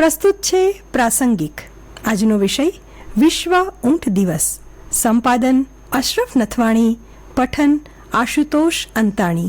પ્રસ્તુત છે પ્રાસંગિક. આજનો વિષય વિશ્વ ઊંટ દિવસ. સંપાદન અશરફ નથવાણી પઠન આશુતોષ અંતાણી.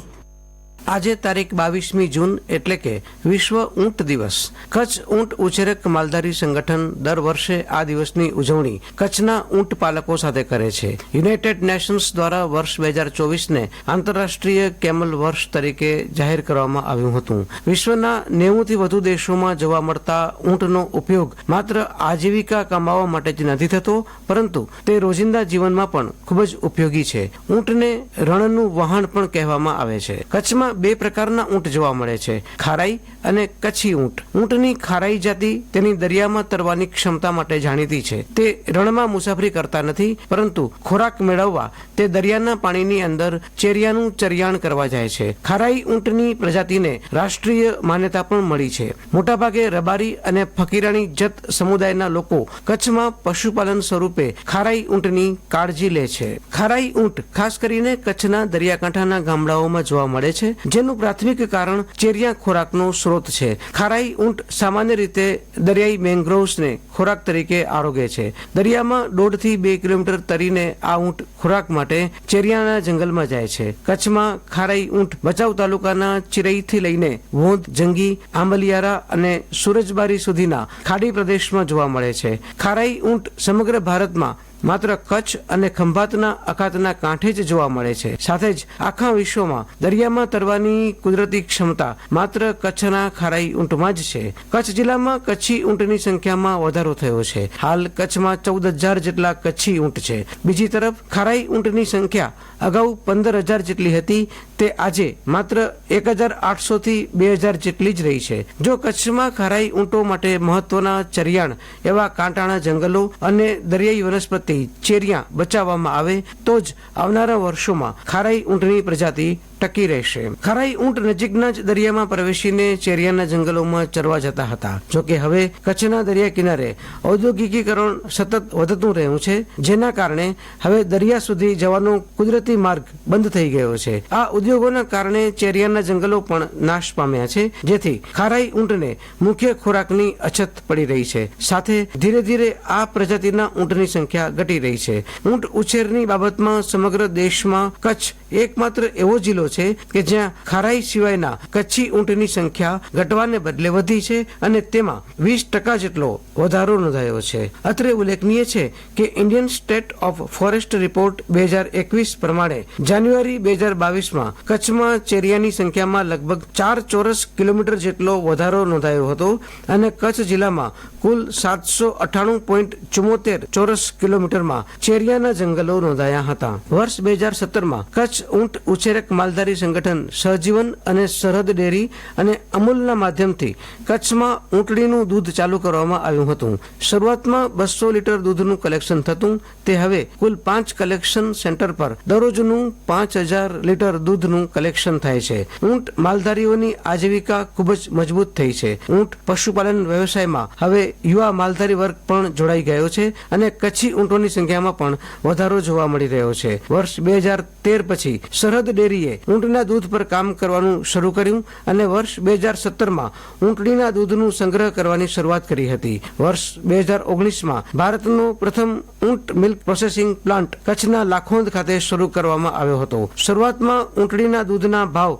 આજે તારીખ બાવીસમી જૂન એટલે કે વિશ્વ ઊંટ દિવસ. કચ્છ ઊંટ ઉછેરક માલધારી સંગઠન દર વર્ષે આ દિવસની ઉજવણી કચ્છના ઊંટ પાલકો સાથે કરે છે. યુનાઇટેડ નેશન્સ દ્વારા વર્ષ બે હજાર ચોવીસને આંતરરાષ્ટ્રીય કેમલ વર્ષ તરીકે જાહેર કરવામાં આવ્યું હતું. વિશ્વના નેવુંથી વધુ દેશોમાં જોવા મળતા ઊંટનો ઉપયોગ માત્ર આજીવિકા કમાવા માટે જ નથી થતો, પરંતુ તે રોજિંદા જીવનમાં પણ ખૂબ જ ઉપયોગી છે. ઊંટને રણનું વહાણ પણ કહેવામાં આવે છે. કચ્છમાં બે પ્રકારના ઊંટ જોવા મળે છે. ખારાઈ અને કચ્છી ઊંટ. ઊંટની ખારાઈ જાતિ તેની દરિયામાં તરવાની ક્ષમતા માટે જાણીતી છે. તે રણમાં મુસાફરી કરતા નથી, પરંતુ ખોરાક મેળવવા તે દરિયાના પાણીની અંદર ચેરિયાનું ચરિયાણ કરવા જાય છે. ખારાઈ ઊંટની પ્રજાતિને રાષ્ટ્રીય માન્યતા પણ મળી છે. મોટાભાગે રબારી અને ફકીરાણી જત સમુદાયના લોકો કચ્છમાં પશુપાલન સ્વરૂપે ખારાઈ ઊંટની કાળજી લે છે. ખારાઈ ઊંટ ખાસ કરીને કચ્છના દરિયાકાંઠાના ગામડાઓમાં જોવા મળે છે જેનું પ્રાથમિક કારણ ચેરિયા ખોરાકનો સ્ત્રોત છે. ખારાઈ, ઊંટ સામાન્ય રીતે દરિયાઈ મેંગ્રોવ્સને ખોરાક તરીકે આરોગે છે. દરિયામાં દોઢથી બે કિલોમીટર તરીને આ ઊંટ ખોરાક માટે ચેરિયાના જંગલમાં જાય છે. કચ્છમાં ખારાઈ, ઊંટ ભચાઉ તાલુકાના ચિરઈથી લઈને વોંધ, જંગી, આંબલિયારા અને સુરજબારી સુધીના ખાડી પ્રદેશમાં જોવા મળે છે. ખારાઈ, ઊંટ સમગ્ર ભારતમાં માત્ર કચ્છ અને ખંભાતના અખાતના કાંઠે જ જોવા મળે છે. સાથે જ આખા વિશ્વમાં દરિયામાં તરવાની કુદરતી ક્ષમતા માત્ર કચ્છના ખારાઈ ઊંટમાં જ છે. કચ્છ જિલ્લામાં કચ્છી ઊંટની સંખ્યામાં વધારો થયો છે. હાલ કચ્છમાં ચૌદ હજાર જેટલા કચ્છી ઊંટ છે. બીજી તરફ ખારાઈ ઊંટની સંખ્યા અગાઉ પંદર હજાર જેટલી હતી. તે આજે માત્ર એક હજાર આઠસો થી બે હજાર જેટલી જ રહી છે. જો કચ્છમાં ખારાઈ ઊંટો માટે મહત્વના ચરિયાણ એવા કાંટાણા જંગલો અને દરિયાઈ વનસ્પતિ ચેરિયા બચાવવામાં આવે તો જ આવનારા વર્ષોમાં ખારાઈ ઊંટની પ્રજાતિ ટકી રહેશે. ખારાઈ ઊંટ નજીકના જ દરિયામાં પ્રવેશીને ચેરિયાના જંગલોમાં ચરવા જતા હતા. જોકે હવે કચ્છના દરિયા કિનારે ઔદ્યોગિકીકરણ સતત વધતું રહ્યું છે, જેના કારણે હવે દરિયા સુધી જવાનો કુદરતી માર્ગ બંધ થઈ ગયો છે. આ ઉદ્યોગોના કારણે ચેરિયાના જંગલો પણ નાશ પામ્યા છે, જેથી ખારાઈ ઊંટને મુખ્ય ખોરાકની અછત પડી રહી છે. સાથે ધીરે ધીરે આ પ્રજાતિના ઊંટની સંખ્યા ઘટી રહી છે. ઊંટ ઉછેરની બાબતમાં સમગ્ર દેશમાં કચ્છ એકમાત્ર એવો જિલ્લો છે કે જ્યાં ખારાઈ સિવાયના કચ્છી ઊંટની સંખ્યા ઘટવાને બદલે વધી છે અને તેમાં વીસ ટકા જેટલો વધારો નોંધાયો છે. અત્રે ઉલ્લેખનીય છે કે Indian state of forest report બે હજાર એકવીસ પ્રમાણે જાન્યુઆરી બે હજાર બાવીસમાં કચ્છમાં ચેરિયાની સંખ્યામાં લગભગ ચાર ચોરસ કિલોમીટર જેટલો વધારો નોંધાયો હતો અને કચ્છ જિલ્લામાં કુલ સાતસો અઠ્ઠાણું પોઈન્ટ ચુમ્મોતેર ચોરસ કિલોમીટરમાં ચેરિયાના જંગલો નોંધાયા હતા. વર્ષ બે હજાર સત્તરમાં કચ્છ ઊંટ ઉછેરક માલધારી સંગઠન, સહજીવન અને સરહદ ડેરી અને અમૂલના માધ્યમથી કચ્છમાં ઊંટડીનું દૂધ ચાલુ કરવામાં આવ્યું હતું. શરૂઆતમાં બસો લીટર દૂધનું કલેક્શન થતું. તે હવે કુલ પાંચ કલેક્શન સેન્ટર પર દરરોજનું પાંચ હજાર લીટર દૂધનું કલેક્શન થાય છે. ઊંટ માલધારીઓની આજીવિકા ખૂબ જ મજબૂત થઈ છે. ઊંટ પશુપાલન વ્યવસાયમાં હવે યુવા માલધારી વર્ગ પણ જોડાઈ ગયો છે અને કચ્છી ઊંટોની સંખ્યામાં પણ વધારો જોવા મળી રહ્યો છે. વર્ષ બે હજાર તેર પછી સરહદ ડેરીએ ઊંટના દૂધ પર કામ કરવાનું શરૂ કર્યું અને વર્ષ બે હજાર સત્તરમાં ઊંટડીના દૂધનું સંગ્રહ કરવાની શરૂઆત કરી હતી. વર્ષ બે હજાર ઓગણીસમાં ભારતનો પ્રથમ ઊંટ મિલ્ક પ્રોસેસિંગ પ્લાન્ટ કચ્છના લાખોંદ ખાતે શરૂ કરવામાં આવ્યો હતો. શરૂઆતમાં ઊંટડીના દૂધના ભાવ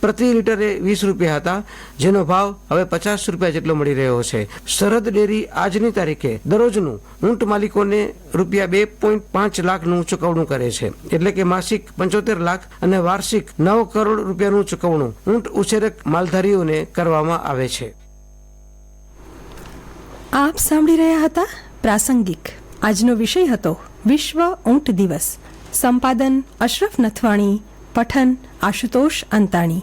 પ્રતિ લીટરે વીસ રૂપિયા હતા, જેનો ભાવ હવે પચાસ રૂપિયા જેટલો મળી રહ્યો છે. સરહદ ડેરી આજની તારીખે દરરોજનું ઊંટ માલિકોને રૂપિયા બે પોઈન્ટ પાંચ લાખનું ચૂકવણું કરે છે. એટલે કે માસિક પંચોતેર લાખ અને વાર્ષિક નવ કરોડ રૂપિયાનું ચૂકવણું ઊંટ ઉછેરક માલધારીઓને કરવામાં આવે છે. આપ સાંભળી રહ્યા હતા પ્રાસંગિક. આજનો વિષય હતો વિશ્વ ઊંટ દિવસ. સંપાદન અશરફ નથવાણી, પઠન આશુતોષ અંતાણી.